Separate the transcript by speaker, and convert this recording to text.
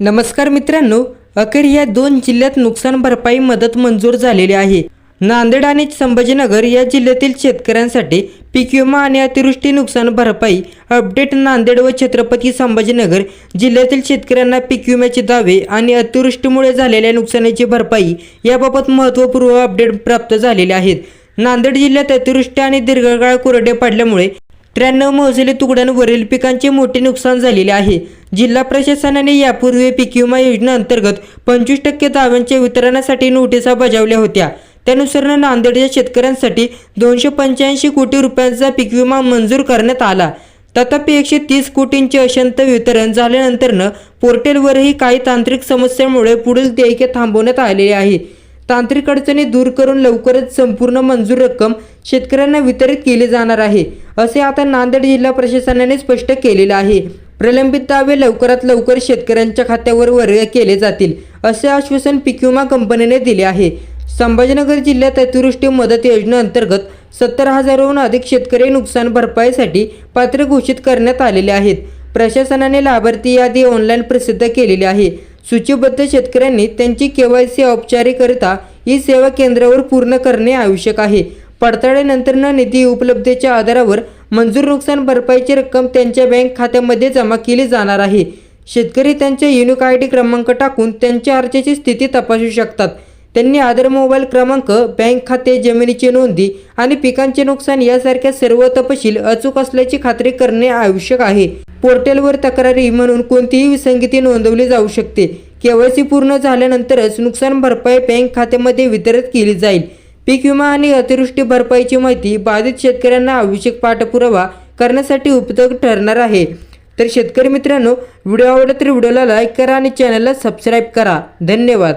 Speaker 1: नमस्कार मित्रांनो अखेर या दोन जिल्ह्यात नुकसान भरपाई मदत मंजूर झालेली आहे. नांदेड आणि संभाजीनगर या जिल्ह्यातील शेतकऱ्यांसाठी पीक विमा आणि अतिवृष्टी नुकसान भरपाई अपडेट नांदेड व छत्रपती संभाजीनगर जिल्ह्यातील शेतकऱ्यांना पीक विम्याचे दावे आणि अतिवृष्टीमुळे झालेल्या नुकसानीची भरपाई याबाबत महत्त्वपूर्ण अपडेट प्राप्त झालेले आहेत. नांदेड जिल्ह्यात अतिवृष्टी आणि दीर्घकाळ कोरडे पडल्यामुळे त्र्याण्णव महसुली तुकड्यांवरील पिकांचे मोठे नुकसान झालेले आहे. जिल्हा प्रशासनाने यापूर्वी पीक विमा योजनेअंतर्गत पंचवीस टक्के दाव्यांच्या वितरणासाठी नोटिसा बजावल्या होत्या. त्यानुसार नांदेडच्या शेतकऱ्यांसाठी दोनशे पंच्याऐंशी कोटी रुपयांचा पीक विमा मंजूर करण्यात आला. तथापि एकशे तीस कोटींचे अशंत वितरण झाल्यानंतरनं पोर्टलवरही काही तांत्रिक समस्यांमुळे पुढील देयके थांबवण्यात आलेले आहे. तांत्रिक अडचणी दूर करून लवकरच संपूर्ण मंजूर रक्कम शेतकऱ्यांना वितरित केली जाणार आहे. असे आता नांदेड जिल्हा प्रशासनाने स्पष्ट केलेलं आहे. प्रलंबित दावे लवकरात लवकर शेतकऱ्यांच्या खात्यावर वर्ग केले जातील असे आश्वासन पीक विमा कंपनीने दिले आहे. संभाजीनगर जिल्ह्यात अतिवृष्टी मदत योजनेअंतर्गत सत्तर हजाराहून अधिक शेतकरी नुकसान भरपाईसाठी पात्र घोषित करण्यात आलेले आहेत. प्रशासनाने लाभार्थी यादी ऑनलाईन प्रसिद्ध केलेली आहे. सूचीबद्ध शेतकऱ्यांनी त्यांची केवायसी औपचारिकरिता ही सेवा केंद्रावर पूर्ण करणे आवश्यक आहे. पडताळीनंतर निधी उपलब्धतेच्या आधारावर मंजूर नुकसान भरपाईची रक्कम त्यांच्या बँक खात्यामध्ये जमा केली जाणार आहे. शेतकरी त्यांचे युनिक आय डी क्रमांक टाकून त्यांच्या अर्जाची स्थिती तपासू शकतात. त्यांनी आधार मोबाईल क्रमांक बँक खाते जमिनीची नोंदी आणि पिकांचे नुकसान यासारख्या सर्व तपशील अचूक असल्याची खात्री करणे आवश्यक आहे. पोर्टलवर तक्रारी म्हणून कोणतीही विसंगती नोंदवली जाऊ शकते. केवायसी पूर्ण झाल्यानंतरच नुकसान भरपाई बँक खात्यामध्ये वितरित केली जाईल. पीक विमा आणि अतिवृष्टी भरपाईची माहिती बाधित शेतकऱ्यांना आवश्यक पाठपुरावा करण्यासाठी उपयुक्त ठरणार आहे. तर शेतकरी मित्रांनो व्हिडिओ आवडला तर व्हिडिओला लाईक करा आणि चॅनलला सबस्क्राईब करा. धन्यवाद.